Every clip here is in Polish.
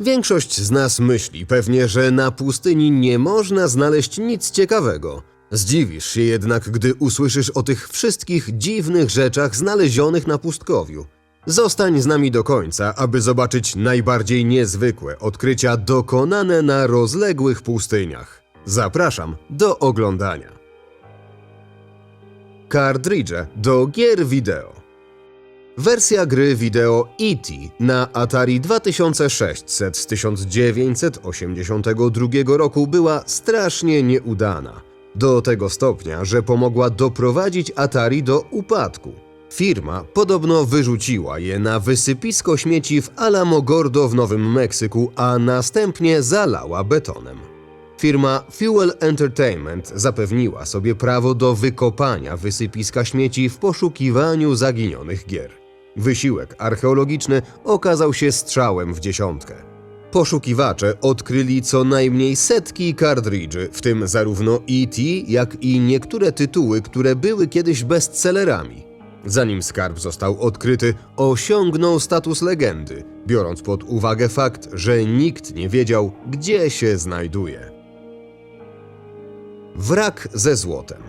Większość z nas myśli pewnie, że na pustyni nie można znaleźć nic ciekawego. Zdziwisz się jednak, gdy usłyszysz o tych wszystkich dziwnych rzeczach znalezionych na pustkowiu. Zostań z nami do końca, aby zobaczyć najbardziej niezwykłe odkrycia dokonane na rozległych pustyniach. Zapraszam do oglądania. Kartridże do gier wideo. Wersja gry wideo E.T. na Atari 2600 z 1982 roku była strasznie nieudana. Do tego stopnia, że pomogła doprowadzić Atari do upadku. Firma podobno wyrzuciła je na wysypisko śmieci w Alamogordo w Nowym Meksyku, a następnie zalała betonem. Firma Fuel Entertainment zapewniła sobie prawo do wykopania wysypiska śmieci w poszukiwaniu zaginionych gier. Wysiłek archeologiczny okazał się strzałem w dziesiątkę. Poszukiwacze odkryli co najmniej setki kartridży, w tym zarówno E.T., jak i niektóre tytuły, które były kiedyś bestsellerami. Zanim skarb został odkryty, osiągnął status legendy, biorąc pod uwagę fakt, że nikt nie wiedział, gdzie się znajduje. Wrak ze złotem.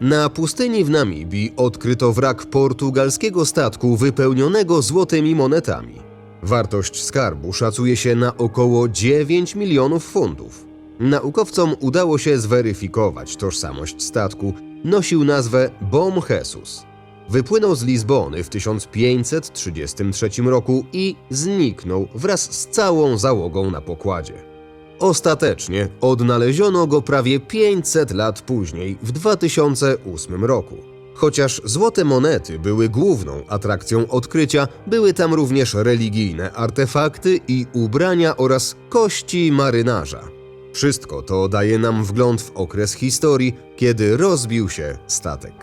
Na pustyni w Namibii odkryto wrak portugalskiego statku wypełnionego złotymi monetami. Wartość skarbu szacuje się na około 9 milionów funtów. Naukowcom udało się zweryfikować tożsamość statku. Nosił nazwę Bom Jesus. Wypłynął z Lizbony w 1533 roku i zniknął wraz z całą załogą na pokładzie. Ostatecznie odnaleziono go prawie 500 lat później, w 2008 roku. Chociaż złote monety były główną atrakcją odkrycia, były tam również religijne artefakty i ubrania oraz kości marynarza. Wszystko to daje nam wgląd w okres historii, kiedy rozbił się statek.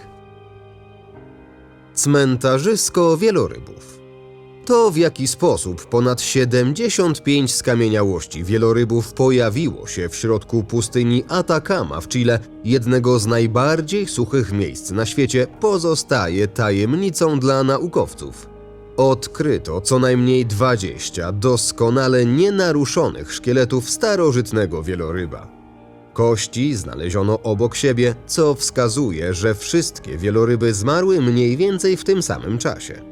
Cmentarzysko wielorybów. To w jaki sposób ponad 75 skamieniałości wielorybów pojawiło się w środku pustyni Atacama w Chile, jednego z najbardziej suchych miejsc na świecie, pozostaje tajemnicą dla naukowców. Odkryto co najmniej 20 doskonale nienaruszonych szkieletów starożytnego wieloryba. Kości znaleziono obok siebie, co wskazuje, że wszystkie wieloryby zmarły mniej więcej w tym samym czasie.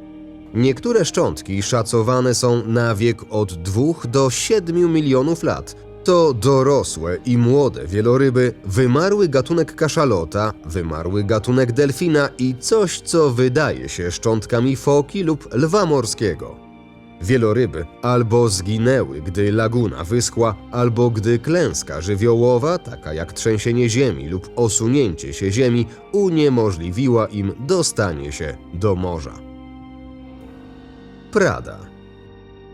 Niektóre szczątki szacowane są na wiek od 2 do 7 milionów lat. To dorosłe i młode wieloryby, wymarły gatunek kaszalota, wymarły gatunek delfina i coś, co wydaje się szczątkami foki lub lwa morskiego. Wieloryby albo zginęły, gdy laguna wyschła, albo gdy klęska żywiołowa, taka jak trzęsienie ziemi lub osunięcie się ziemi, uniemożliwiła im dostanie się do morza. Prada.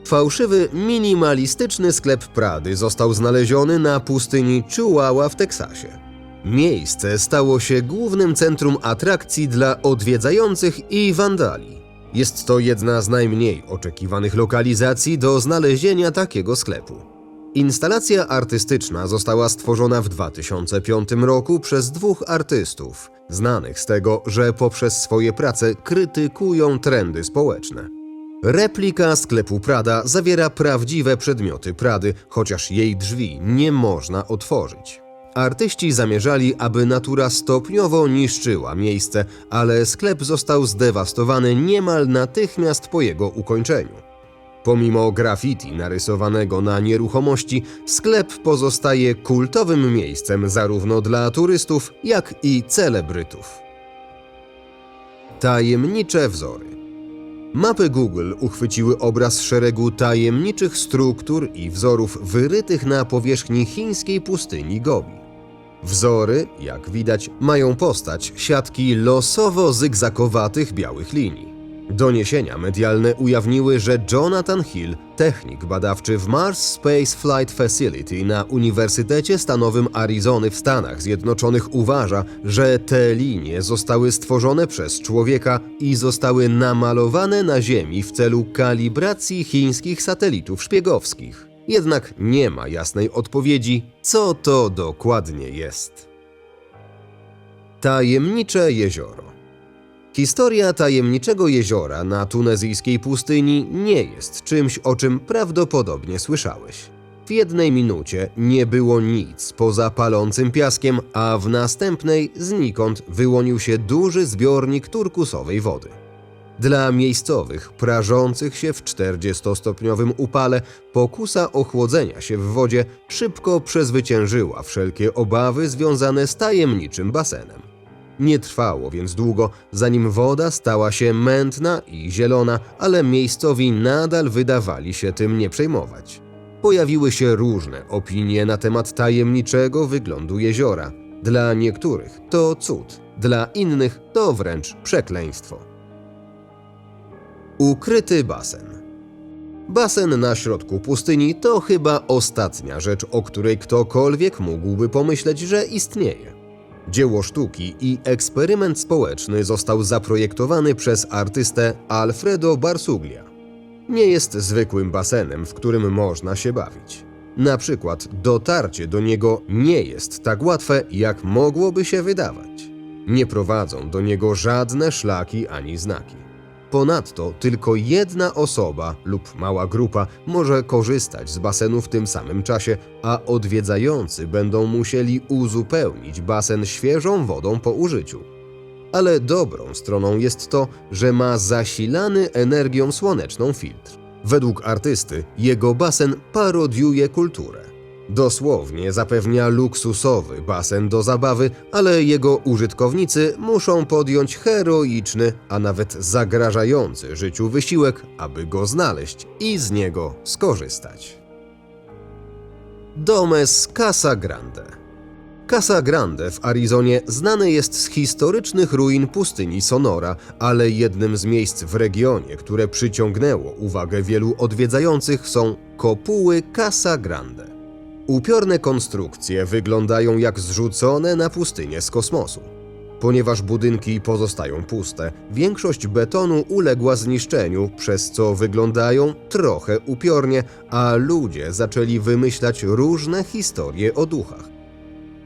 Fałszywy, minimalistyczny sklep Prady został znaleziony na pustyni Chihuahua w Teksasie. Miejsce stało się głównym centrum atrakcji dla odwiedzających i wandali. Jest to jedna z najmniej oczekiwanych lokalizacji do znalezienia takiego sklepu. Instalacja artystyczna została stworzona w 2005 roku przez dwóch artystów, znanych z tego, że poprzez swoje prace krytykują trendy społeczne. Replika sklepu Prada zawiera prawdziwe przedmioty Prady, chociaż jej drzwi nie można otworzyć. Artyści zamierzali, aby natura stopniowo niszczyła miejsce, ale sklep został zdewastowany niemal natychmiast po jego ukończeniu. Pomimo graffiti narysowanego na nieruchomości, sklep pozostaje kultowym miejscem zarówno dla turystów, jak i celebrytów. Tajemnicze wzory. Mapy Google uchwyciły obraz szeregu tajemniczych struktur i wzorów wyrytych na powierzchni chińskiej pustyni Gobi. Wzory, jak widać, mają postać siatki losowo zygzakowatych białych linii. Doniesienia medialne ujawniły, że Jonathan Hill, technik badawczy w Mars Space Flight Facility na Uniwersytecie Stanowym Arizony w Stanach Zjednoczonych uważa, że te linie zostały stworzone przez człowieka i zostały namalowane na Ziemi w celu kalibracji chińskich satelitów szpiegowskich. Jednak nie ma jasnej odpowiedzi, co to dokładnie jest. Tajemnicze jezioro. Historia tajemniczego jeziora na tunezyjskiej pustyni nie jest czymś, o czym prawdopodobnie słyszałeś. W jednej minucie nie było nic poza palącym piaskiem, a w następnej znikąd wyłonił się duży zbiornik turkusowej wody. Dla miejscowych, prażących się w 40-stopniowym upale, pokusa ochłodzenia się w wodzie szybko przezwyciężyła wszelkie obawy związane z tajemniczym basenem. Nie trwało więc długo, zanim woda stała się mętna i zielona, ale miejscowi nadal wydawali się tym nie przejmować. Pojawiły się różne opinie na temat tajemniczego wyglądu jeziora. Dla niektórych to cud, dla innych to wręcz przekleństwo. Ukryty basen. Basen na środku pustyni to chyba ostatnia rzecz, o której ktokolwiek mógłby pomyśleć, że istnieje. Dzieło sztuki i eksperyment społeczny został zaprojektowany przez artystę Alfredo Barsuglia. Nie jest zwykłym basenem, w którym można się bawić. Na przykład dotarcie do niego nie jest tak łatwe, jak mogłoby się wydawać. Nie prowadzą do niego żadne szlaki ani znaki. Ponadto tylko jedna osoba lub mała grupa może korzystać z basenu w tym samym czasie, a odwiedzający będą musieli uzupełnić basen świeżą wodą po użyciu. Ale dobrą stroną jest to, że ma zasilany energią słoneczną filtr. Według artysty jego basen parodiuje kulturę. Dosłownie zapewnia luksusowy basen do zabawy, ale jego użytkownicy muszą podjąć heroiczny, a nawet zagrażający życiu wysiłek, aby go znaleźć i z niego skorzystać. Domes Casa Grande Casa Grande w Arizonie znane jest z historycznych ruin pustyni Sonora, ale jednym z miejsc w regionie, które przyciągnęło uwagę wielu odwiedzających są kopuły Casa Grande. Upiorne konstrukcje wyglądają jak zrzucone na pustynię z kosmosu. Ponieważ budynki pozostają puste, większość betonu uległa zniszczeniu, przez co wyglądają trochę upiornie, a ludzie zaczęli wymyślać różne historie o duchach.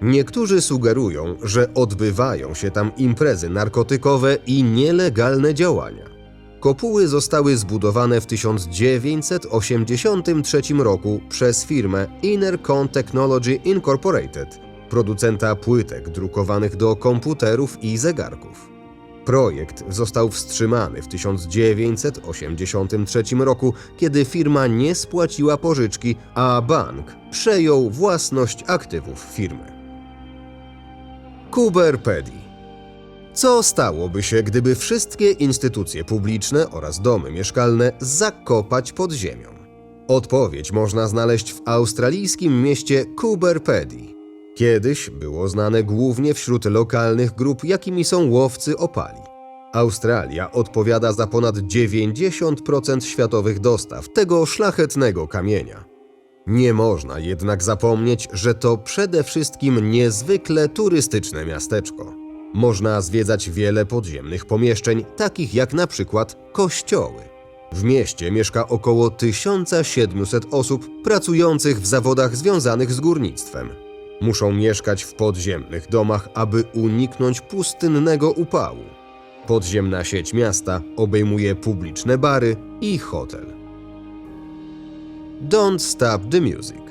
Niektórzy sugerują, że odbywają się tam imprezy narkotykowe i nielegalne działania. Kopuły zostały zbudowane w 1983 roku przez firmę Innercon Technology Incorporated, producenta płytek drukowanych do komputerów i zegarków. Projekt został wstrzymany w 1983 roku, kiedy firma nie spłaciła pożyczki, a bank przejął własność aktywów firmy. Kuberpedi co stałoby się, gdyby wszystkie instytucje publiczne oraz domy mieszkalne zakopać pod ziemią? Odpowiedź można znaleźć w australijskim mieście Cooperpedy. Kiedyś było znane głównie wśród lokalnych grup, jakimi są łowcy opali. Australia odpowiada za ponad 90% światowych dostaw tego szlachetnego kamienia. Nie można jednak zapomnieć, że to przede wszystkim niezwykle turystyczne miasteczko. Można zwiedzać wiele podziemnych pomieszczeń, takich jak na przykład kościoły. W mieście mieszka około 1700 osób pracujących w zawodach związanych z górnictwem. Muszą mieszkać w podziemnych domach, aby uniknąć pustynnego upału. Podziemna sieć miasta obejmuje publiczne bary i hotel. Don't Stop the Music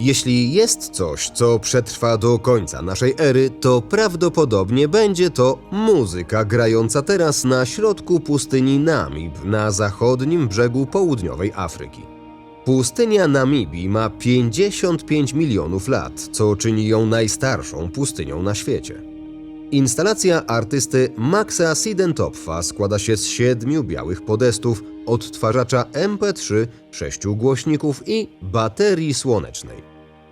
jeśli jest coś, co przetrwa do końca naszej ery, to prawdopodobnie będzie to muzyka grająca teraz na środku pustyni Namib na zachodnim brzegu południowej Afryki. Pustynia Namibii ma 55 milionów lat, co czyni ją najstarszą pustynią na świecie. Instalacja artysty Maxa Sidentopfa składa się z siedmiu białych podestów, odtwarzacza MP3, sześciu głośników i baterii słonecznej.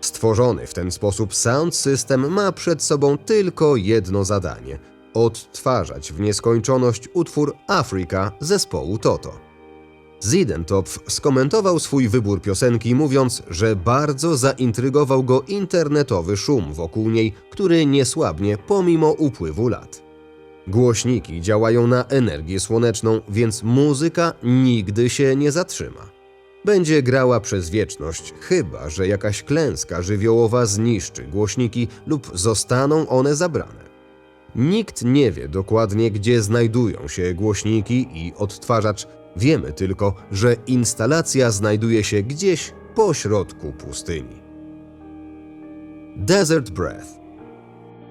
Stworzony w ten sposób sound system ma przed sobą tylko jedno zadanie odtwarzać w nieskończoność utwór Afrika zespołu Toto. Zidentopf skomentował swój wybór piosenki, mówiąc, że bardzo zaintrygował go internetowy szum wokół niej, który nie słabnie pomimo upływu lat. Głośniki działają na energię słoneczną, więc muzyka nigdy się nie zatrzyma. Będzie grała przez wieczność, chyba że jakaś klęska żywiołowa zniszczy głośniki lub zostaną one zabrane. Nikt nie wie dokładnie, gdzie znajdują się głośniki i odtwarzacz. Wiemy tylko, że instalacja znajduje się gdzieś po środku pustyni. Desert Breath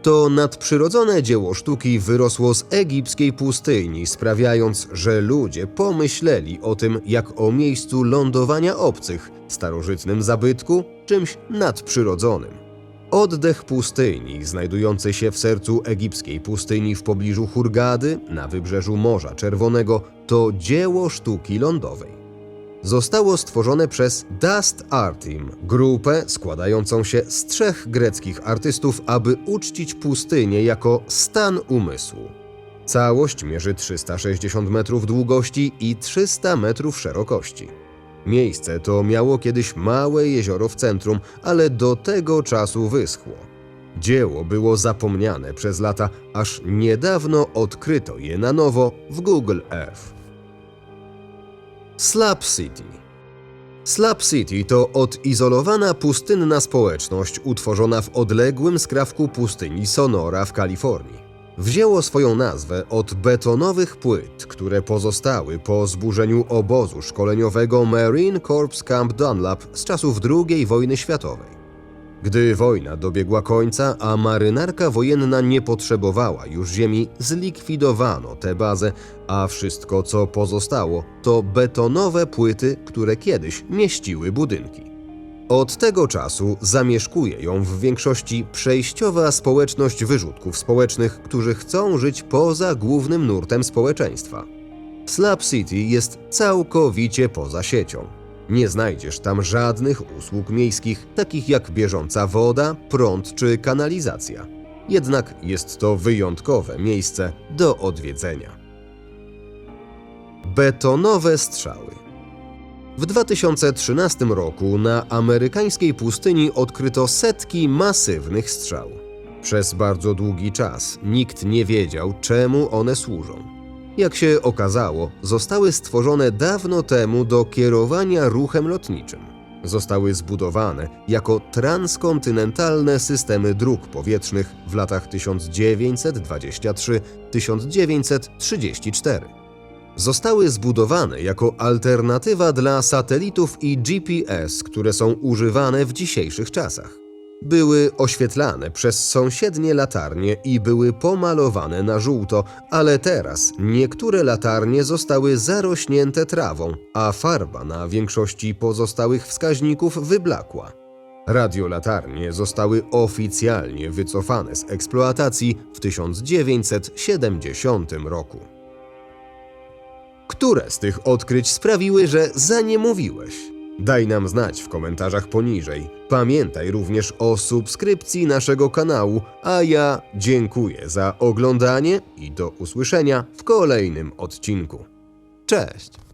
to nadprzyrodzone dzieło sztuki wyrosło z egipskiej pustyni, sprawiając, że ludzie pomyśleli o tym jak o miejscu lądowania obcych, starożytnym zabytku, czymś nadprzyrodzonym. Oddech pustyni, znajdujący się w sercu egipskiej pustyni w pobliżu Hurgady, na wybrzeżu Morza Czerwonego, to dzieło sztuki lądowej zostało stworzone przez Dust Art Team, grupę składającą się z trzech greckich artystów, aby uczcić pustynię jako stan umysłu. Całość mierzy 360 metrów długości i 300 metrów szerokości. Miejsce to miało kiedyś małe jezioro w centrum, ale do tego czasu wyschło. Dzieło było zapomniane przez lata, aż niedawno odkryto je na nowo w Google Earth. Slab City. Slab City to odizolowana pustynna społeczność utworzona w odległym skrawku pustyni Sonora w Kalifornii. Wzięło swoją nazwę od betonowych płyt, które pozostały po zburzeniu obozu szkoleniowego Marine Corps Camp Dunlap z czasów II wojny światowej. Gdy wojna dobiegła końca, a marynarka wojenna nie potrzebowała już ziemi, zlikwidowano tę bazę, a wszystko co pozostało to betonowe płyty, które kiedyś mieściły budynki. Od tego czasu zamieszkuje ją w większości przejściowa społeczność wyrzutków społecznych, którzy chcą żyć poza głównym nurtem społeczeństwa. Slab City jest całkowicie poza siecią. Nie znajdziesz tam żadnych usług miejskich, takich jak bieżąca woda, prąd czy kanalizacja. Jednak jest to wyjątkowe miejsce do odwiedzenia. Betonowe strzały. W 2013 roku na amerykańskiej pustyni odkryto setki masywnych strzał. Przez bardzo długi czas nikt nie wiedział, czemu one służą. Jak się okazało, zostały stworzone dawno temu do kierowania ruchem lotniczym. Zostały zbudowane jako transkontynentalne systemy dróg powietrznych w latach 1923-1934. Zostały zbudowane jako alternatywa dla satelitów i GPS, które są używane w dzisiejszych czasach. Były oświetlane przez sąsiednie latarnie i były pomalowane na żółto, ale teraz niektóre latarnie zostały zarośnięte trawą, a farba na większości pozostałych wskaźników wyblakła. Radiolatarnie zostały oficjalnie wycofane z eksploatacji w 1970 roku. Które z tych odkryć sprawiły, że zaniemówiłeś? Daj nam znać w komentarzach poniżej. Pamiętaj również o subskrypcji naszego kanału, a ja dziękuję za oglądanie i do usłyszenia w kolejnym odcinku. Cześć!